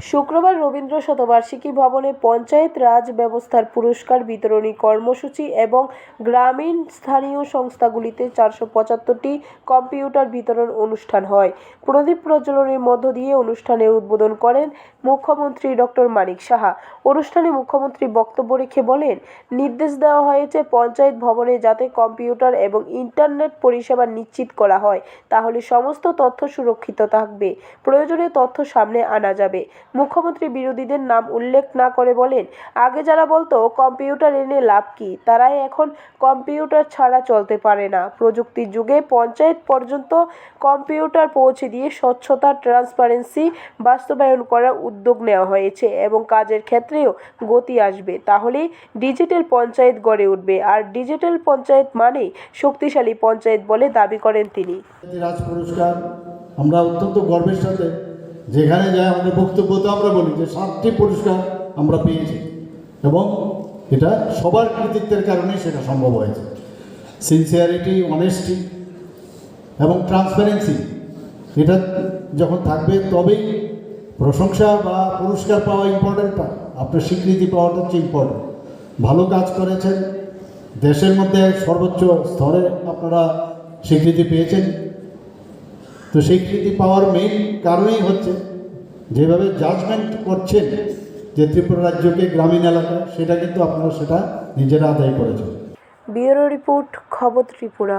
শুক্রবার রবীন্দ্র শতবার্ষিকী ভবনে পঞ্চায়েত রাজ ব্যবস্থার পুরস্কার বিতরণী কর্মসূচি এবং গ্রামীণ স্থানীয় সংস্থাগুলিতে চারশো পঁচাত্তরটি কম্পিউটার বিতরণ অনুষ্ঠান হয়। প্রদীপ প্রজ্বলনের মধ্য দিয়ে অনুষ্ঠানের উদ্বোধন করেন মুখ্যমন্ত্রী ডক্টর মানিক সাহা। অনুষ্ঠানে মুখ্যমন্ত্রী বক্তব্য রেখে বলেন, নির্দেশ দেওয়া হয়েছে পঞ্চায়েত ভবনে যাতে কম্পিউটার এবং ইন্টারনেট পরিষেবা নিশ্চিত করা হয়, তাহলে সমস্ত তথ্য সুরক্ষিত থাকবে। প্রয়োজনে তথ্য সামনে আনা যাবে। মুখ্যমন্ত্রী বিরোধীদের নাম উল্লেখ না করে বলেন, আগে যারা বলতো কম্পিউটার এনে লাভ কি, তারাই এখন কম্পিউটার ছাড়া চলতে পারে না। প্রযুক্তির যুগে পঞ্চায়েত পর্যন্ত কম্পিউটার পৌঁছে দিয়ে স্বচ্ছতা, ট্রান্সপারেন্সি, বাস্তবায়ন করার উদ্যোগ নেওয়া হয়েছে এবং কাজের ক্ষেত্রেও গতি আসবে। তাহলেই ডিজিটাল পঞ্চায়েত গড়ে উঠবে। আর ডিজিটাল পঞ্চায়েত মানেই শক্তিশালী পঞ্চায়েত বলে দাবি করেন তিনি। রাজ পুরস্কার, আমরা অত্যন্ত গর্বের সাথে যেখানে যায় আমাদের বক্তব্য তো আমরা বলি যে সাতটি পুরস্কার আমরা পেয়েছি। এবং এটা সবার কৃতিত্বের কারণেই সেটা সম্ভব হয়েছে। সিনসিয়ারিটি অনেস্টি এবং ট্রান্সপারেন্সি এটা যখন থাকবে তবেই প্রশংসা বা পুরস্কার পাওয়া ইম্পর্টেন্ট না আপনার স্বীকৃতি পাওয়াটা হচ্ছে ইম্পর্টেন্ট ভালো কাজ করেছেন। দেশের মধ্যে সর্বোচ্চ স্তরে আপনারা স্বীকৃতি পেয়েছেন। তো স্বীকৃতি পাওয়ার মেইন কারণেই হচ্ছে যেভাবে জাজমেন্ট করছেন যে ত্রিপুরা রাজ্যকে গ্রামীণ এলাকা, সেটা কিন্তু আপনারা সেটা নিজেরা আদায় করেছেন। ব্যুরো রিপোর্ট, খবর ত্রিপুরা।